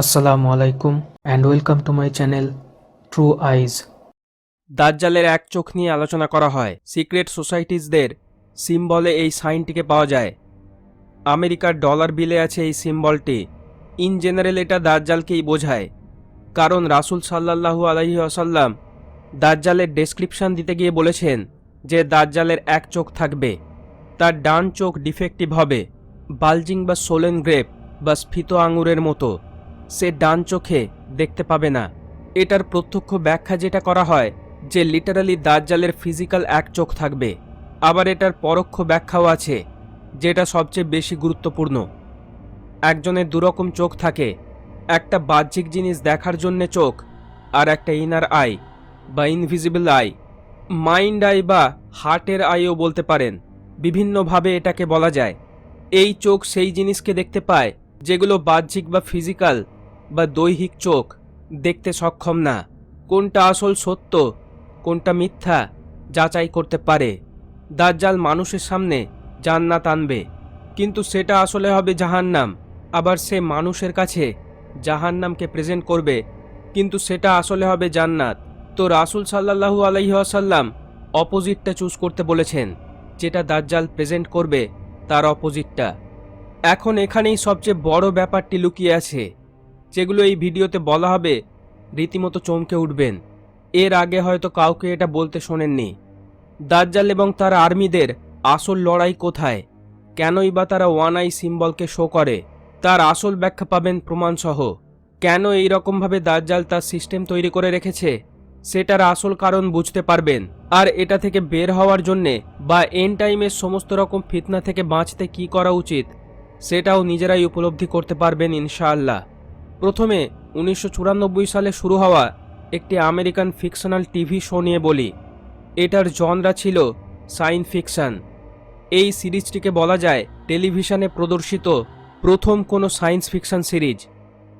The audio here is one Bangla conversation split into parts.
আসসালামু আলাইকুম and welcome to my channel true eyes দাজ্জালের এক চোখ নিয়ে আলোচনা করা হয়। সিক্রেট সোসাইটিজদের সিম্বলে এই সাইনটিকে পাওয়া যায়। আমেরিকার ডলার বিলে আছে এই সিম্বলটি। ইন জেনারেল এটা দাজ্জালকেই বোঝায়। কারণ রাসূল সাল্লাল্লাহু আলাইহি আসাল্লাম দাজ্জালের ডেসক্রিপশন দিতে গিয়ে বলেছেন যে দাজ্জালের এক চোখ থাকবে। তার ডান চোখ ডিফেক্টিভ হবে। বালজিং বা সোলেন গ্রেপ বা স্ফীত আঙুরের মতো। সে ডান চোখে দেখতে পাবে না। এটার প্রত্যক্ষ ব্যাখ্যা যেটা করা হয়, যে লিটারালি দাজ্জালের ফিজিক্যাল এক চোখ থাকবে। আবার এটার পরোক্ষ ব্যাখ্যাও আছে, যেটা সবচেয়ে বেশি গুরুত্বপূর্ণ। একজনের দুরকম চোখ থাকে, একটা বাহ্যিক জিনিস দেখার জন্যে চোখ, আর একটা ইনার আই বা ইনভিজিবল আই মাইন্ড আই বা হার্টের আইও বলতে পারেন। বিভিন্নভাবে এটাকে বলা যায়। এই চোখ সেই জিনিসকে দেখতে পায়, যেগুলো বাহ্যিক বা ফিজিক্যাল বা দৈহিক চোখ দেখতে সক্ষম না। কোনটা আসল সত্য, কোনটা মিথ্যা, যাচাই করতে পারে। দাজ্জাল মানুষের সামনে জান্নাত আনবে, কিন্তু সেটা আসলে হবে জাহান্নাম। আবার সে মানুষের কাছে জাহান্নামকে প্রেজেন্ট করবে, কিন্তু সেটা আসলে হবে জান্নাত। তো রাসুল সাল্লাল্লাহু আলাইহি আসাল্লাম অপোজিটটা চুজ করতে বলেছেন, যেটা দাজ্জাল প্রেজেন্ট করবে, তার অপোজিটটা। এখন এখানেই সবচেয়ে বড় ব্যাপারটি লুকিয়ে আছে। যেগুলো এই ভিডিওতে বলা হবে, রীতিমতো চমকে উঠবেন। এর আগে হয়তো কাউকে এটা বলতে শোনেননি। দাজ্জাল এবং তার আর্মিদের আসল লড়াই কোথায়? কেনই বা তারা ওয়ান আই সিম্বলকে শো করে? তার আসল ব্যাখ্যা পাবেন প্রমাণসহ। কেন এই রকমভাবে দাজ্জাল তার সিস্টেম তৈরি করে রেখেছে? সেটার আসল কারণ বুঝতে পারবেন। আর এটা থেকে বের হওয়ার জন্যে বা এন টাইমের সমস্ত রকম ফিতনা থেকে বাঁচতে কি করা উচিত, সেটাও নিজেরাই উপলব্ধি করতে পারবেন ইনশাআল্লাহ। প্রথমে উনিশশো চুরানব্বই সালে শুরু হওয়া একটি আমেরিকান ফিকশনাল টিভি শো নিয়ে বলি। এটার জনরা ছিল সাইন ফিকশন। এই সিরিজটিকে বলা যায় টেলিভিশনে প্রদর্শিত প্রথম কোনো সায়েন্স ফিকশন সিরিজ।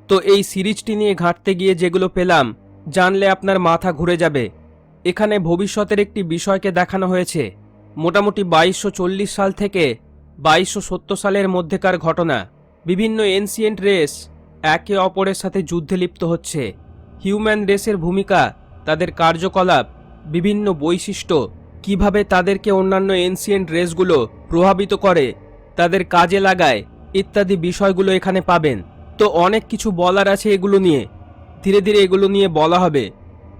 তো এই সিরিজটি নিয়ে ঘাঁটতে গিয়ে যেগুলো পেলাম, জানলে আপনার মাথা ঘুরে যাবে। এখানে ভবিষ্যতের একটি বিষয়কে দেখানো হয়েছে। মোটামুটি বাইশশো সাল থেকে বাইশশো সালের মধ্যেকার ঘটনা। বিভিন্ন এনসিয়েন্ট রেস একে অপরের সাথে যুদ্ধে লিপ্ত হচ্ছে। হিউম্যান রেসের ভূমিকা, তাদের কার্যকলাপ, বিভিন্ন বৈশিষ্ট্য, কীভাবে তাদেরকে অন্যান্য এনসিয়েন্ট রেসগুলো প্রভাবিত করে, তাদের কাজে লাগায় ইত্যাদি বিষয়গুলো এখানে পাবেন। তো অনেক কিছু বলার আছে এগুলো নিয়ে। ধীরে ধীরে এগুলো নিয়ে বলা হবে।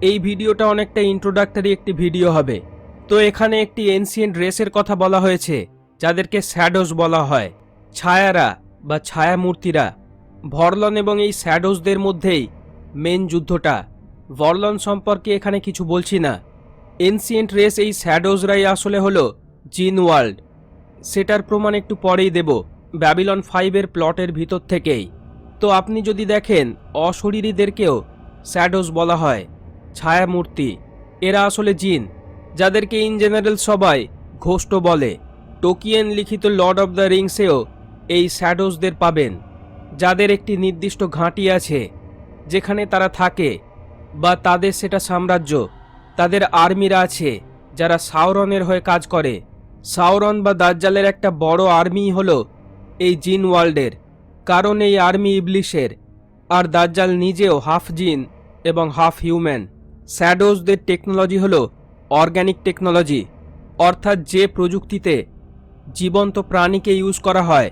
এই ভিডিওটা অনেকটা ইন্ট্রোডাক্টরি একটি ভিডিও হবে। তো এখানে একটি এনসিয়েন্ট রেসের কথা বলা হয়েছে, যাদেরকে স্যাডোস বলা হয়। ছায়ারা বা ছায়ামূর্তিরা। ভরলন এবং এই স্যাডোসদের মধ্যেই মেন যুদ্ধটা। ভরলন সম্পর্কে এখানে কিছু বলছি না। এনসিয়েন্ট রেস এই স্যাডোজরাই আসলে হলো জিন ওয়ার্ল্ড। সেটার প্রমাণ একটু পরেই দেব, ব্যাবিলন ফাইভের প্লটের ভিতর থেকেই। তো আপনি যদি দেখেন, অশরীরীদেরকেও স্যাডোজ বলা হয়, ছায়ামূর্তি। এরা আসলে জিন, যাদেরকে ইন জেনারেল সবাই ঘোষ্ট বলে। টোকিয়েন লিখিত লর্ড অব দ্য রিংসেও এই স্যাডোজদের পাবেন। যাদের একটি নির্দিষ্ট ঘাঁটি আছে, যেখানে তারা থাকে, বা তাদের সেটা সাম্রাজ্য, তাদের আর্মিরা আছে, যারা সাউরনের হয়ে কাজ করে। সাউরন বা দাজ্জালের একটা বড় আর্মি হলো এই জিন ওয়ার্ল্ডের, কারণ এই আর্মি ইবলিশের, আর দাজ্জাল নিজেও হাফ জিন এবং হাফ হিউম্যান। স্যাডোজদের টেকনোলজি হলো অর্গ্যানিক টেকনোলজি, অর্থাৎ যে প্রযুক্তিতে জীবন্ত প্রাণীকে ইউজ করা হয়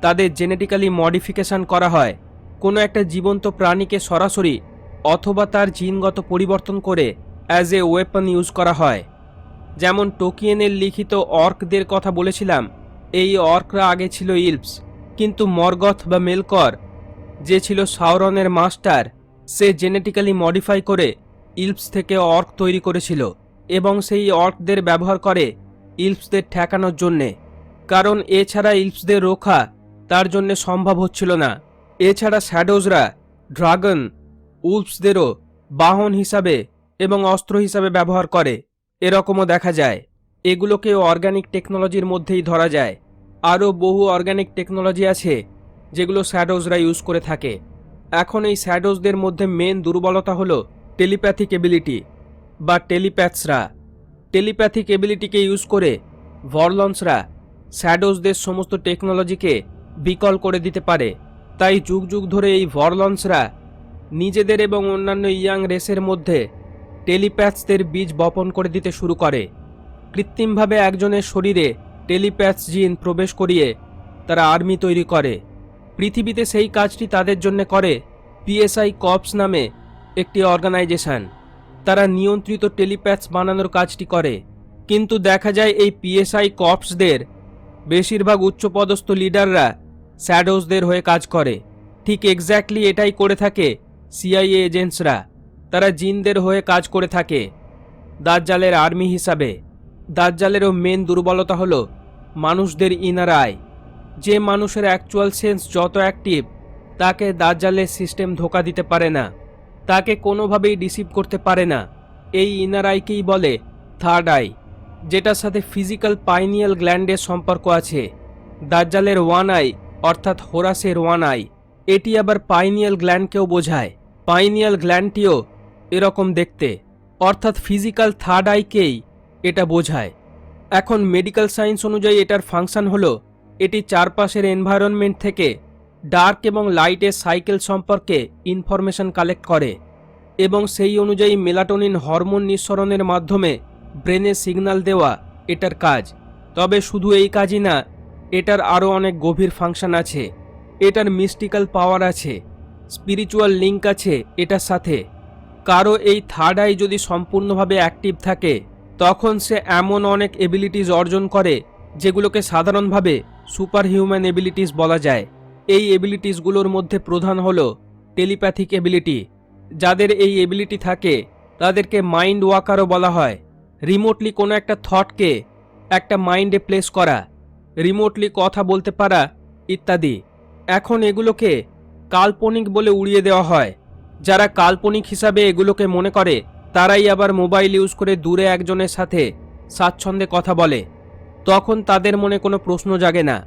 তাদের জেনেটিক্যালি মডিফিকেশন করা হয়। কোনো একটা জীবন্ত প্রাণীকে সরাসরি অথবা তার জিনগত পরিবর্তন করে অ্যাজ এ ওয়েপন ইউজ করা হয়। যেমন টোকিয়েনের লিখিত অর্কদের কথা বলেছিলাম, এই অর্করা আগে ছিল ইলপস, কিন্তু মর্গথ বা মেলকর, যে ছিল সাউরনের মাস্টার, সে জেনেটিক্যালি মডিফাই করে ইলপস থেকে অর্ক তৈরি করেছিল এবং সেই অর্কদের ব্যবহার করে ইলপসদের ঠেকানোর জন্যে। কারণ এছাড়া ইলপসদের রোখা তার জন্য সম্ভব হচ্ছিল না। এছাড়া শ্যাডোজরা ড্রাগন, উলফসদেরও বাহন হিসাবে এবং অস্ত্র হিসাবে ব্যবহার করে। এরকমও দেখা যায়। এগুলোকেও অর্গানিক টেকনোলজির মধ্যেই ধরা যায়। আরও বহু অর্গানিক টেকনোলজি আছে, যেগুলো শ্যাডোজরা ইউজ করে থাকে। এখন এই শ্যাডোজদের মধ্যে মেন দুর্বলতা হলো টেলিপ্যাথিক এবিলিটি বা টেলিপ্যাথসরা টেলিপ্যাথিক এবিলিটিকে ইউজ করে ভরলন্সরা শ্যাডোজদের সমস্ত টেকনোলজিকে বিকল করে দিতে পারে। তাই যুগ যুগ ধরে এই ভরলন্সরা নিজেদের এবং অন্যান্য ইয়াং রেসের মধ্যে টেলিপ্যাথসদের বীজ বপন করে দিতে শুরু করে। কৃত্রিমভাবে একজনের শরীরে টেলিপ্যাথস জিন প্রবেশ করিয়ে তারা আর্মি তৈরি করে। পৃথিবীতে সেই কাজটি তাদের জন্য করে পিএসআই কপস নামে একটি অর্গানাইজেশন। তারা নিয়ন্ত্রিত টেলিপ্যাথস বানানোর কাজটি করে। কিন্তু দেখা যায় এই পিএসআই কপসদের বেশিরভাগ উচ্চপদস্থ লিডাররা স্যাডোসদের হয়ে কাজ করে। ঠিক এক্স্যাক্টলি এটাই করে থাকে সিআইএ এজেন্টসরা। তারা জিনদের হয়ে কাজ করে থাকে দাজ্জালের আর্মি হিসাবে। দাজ্জালেরও মেন দুর্বলতা হলো মানুষদের ইনার আয়। যে মানুষের অ্যাকচুয়াল সেন্স যত অ্যাক্টিভ তাকে দাজ্জালের সিস্টেম ধোকা দিতে পারে না। তাকে কোনোভাবেই ডিসিভ করতে পারে না। এই ইনার আইকেই বলে থার্ড আই যেটার সাথে ফিজিক্যাল পাইনিয়াল গ্ল্যান্ডের সম্পর্ক আছে। দাজ্জালের ওয়ান আই অর্থাৎ হোরাসের ওয়ান আই এটি আবার পাইনিয়াল গ্ল্যান্ডকেও বোঝায়। পাইনিয়াল গ্ল্যান্ডটিও এরকম দেখতে, অর্থাৎ ফিজিক্যাল থার্ড আইকেই এটা বোঝায়। এখন মেডিকেল সায়েন্স অনুযায়ী এটার ফাংশন হলো, এটি চারপাশের এনভায়রনমেন্ট থেকে ডার্ক এবং লাইটের সাইকেল সম্পর্কে ইনফরমেশন কালেক্ট করে এবং সেই অনুযায়ী মেলাটোনিন হরমোন নিঃসরণের মাধ্যমে ব্রেনে সিগন্যাল দেওয়া এটার কাজ। তবে শুধু এই কাজই না এটার আরও অনেক গভীর ফাংশন আছে। এটার মিস্টিক্যাল পাওয়ার আছে। স্পিরিচুয়াল লিঙ্ক আছে এটার সাথে। কারও এই থার্ড আই যদি সম্পূর্ণভাবে অ্যাক্টিভ থাকে, তখন সে এমন অনেক এবিলিটিস অর্জন করে, যেগুলোকে সাধারণভাবে সুপার হিউম্যান এবিলিটিস বলা যায়। এই এবিলিটিসগুলোর মধ্যে প্রধান হল টেলিপ্যাথিক এবিলিটি যাদের এই এবিলিটি থাকে, তাদেরকে মাইন্ড ওয়াকারও বলা হয়। রিমোটলি কোনো একটা থটকে একটা মাইন্ডে প্লেস করা। রিমোটলি কথা বলতে পারা ইত্যাদি। এখন এগুলোকে কাল্পনিক বলে উড়িয়ে দেওয়া হয়। যারা কাল্পনিক হিসাবে এগুলোকে মনে করে, তারাই আবার মোবাইল ইউজ করে দূরে একজনের সাথে স্বাচ্ছন্দ্যে কথা বলে। তখন তাদের মনে কোনো প্রশ্ন জাগে না।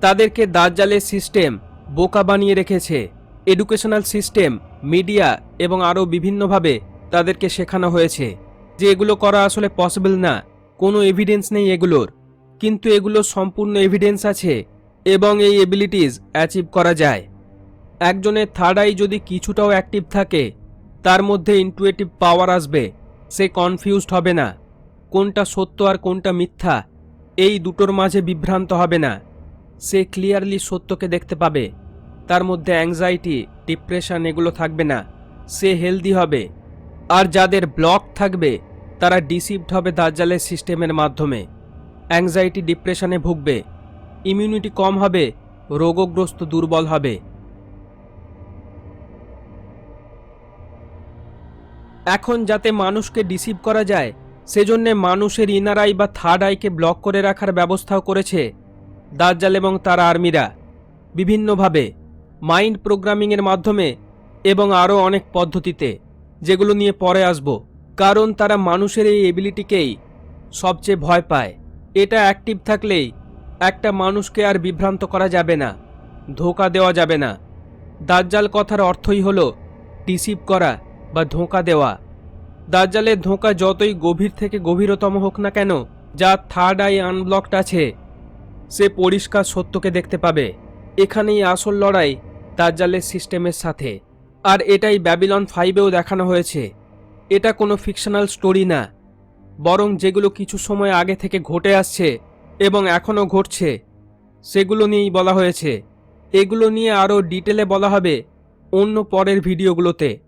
তাদেরকে দাজ্জালের সিস্টেম বোকা বানিয়ে রেখেছে। এডুকেশনাল সিস্টেম, মিডিয়া এবং আরও বিভিন্নভাবে তাদেরকে শেখানো হয়েছে যে এগুলো করা আসলে পসিবল না। কোনো এভিডেন্স নেই এগুলোর। কিন্তু এগুলো সম্পূর্ণ এভিডেন্স আছে এবং এই এবিলিটিস অ্যাচিভ করা যায়। একজনের থার্ড আই যদি কিছুটাও অ্যাক্টিভ থাকে, তার মধ্যে ইন্টুয়েটিভ পাওয়ার আসবে, সে কনফিউজড হবে না। কোনটা সত্য আর কোনটা মিথ্যা, এই দুটোর মাঝে বিভ্রান্ত হবে না। সে ক্লিয়ারলি সত্যকে দেখতে পাবে। তার মধ্যে অ্যাংজাইটি ডিপ্রেশন এগুলো থাকবে না। সে হেলদি হবে। আর যাদের ব্লক থাকবে, তারা ডিসিভড হবে দাজ্জালের সিস্টেমের মাধ্যমে। অ্যাংজাইটি ডিপ্রেশনে ভুগবে। ইমিউনিটি কম হবে, রোগগ্রস্ত দুর্বল হবে। এখন যাতে মানুষকে ডিসিভ করা যায়, সেজন্য মানুষের ইনার আই বা থার্ড আইকে ব্লক করে রাখার ব্যবস্থাও করেছে দাজ্জাল এবং তার আর্মিরা। বিভিন্নভাবে মাইন্ড প্রোগ্রামিংয়ের মাধ্যমে এবং আরও অনেক পদ্ধতিতে, যেগুলো নিয়ে পরে আসব। কারণ তারা মানুষের এই এবিলিটিকেই সবচেয়ে ভয় পায়। এটা অ্যাক্টিভ থাকলেই একটা মানুষকে আর বিভ্রান্ত করা যাবে না, ধোকা দেওয়া যাবে না। দাজ্জাল কথার অর্থই হল ডিসিভ করা বা ধোঁকা দেওয়া। দাজ্জালের ধোঁকা যতই গভীর থেকে গভীরতম হোক না কেন, যা থার্ড আই আনব্লকড আছে, সে পরিষ্কার সত্যকে দেখতে পাবে। এখানেই আসল লড়াই দাজ্জালের সিস্টেমের সাথে। আর এটাই ব্যাবিলন ফাইভেও দেখানো হয়েছে। এটা কোনো ফিকশনাল স্টোরি না। বরং যেগুলো কিছু সময় আগে থেকে ঘটে আসছে এবং এখনও ঘটছে, সেগুলো নিয়েই বলা হয়েছে। এগুলো নিয়ে আরও ডিটেলে বলা হবে অন্য পরের ভিডিওগুলোতে।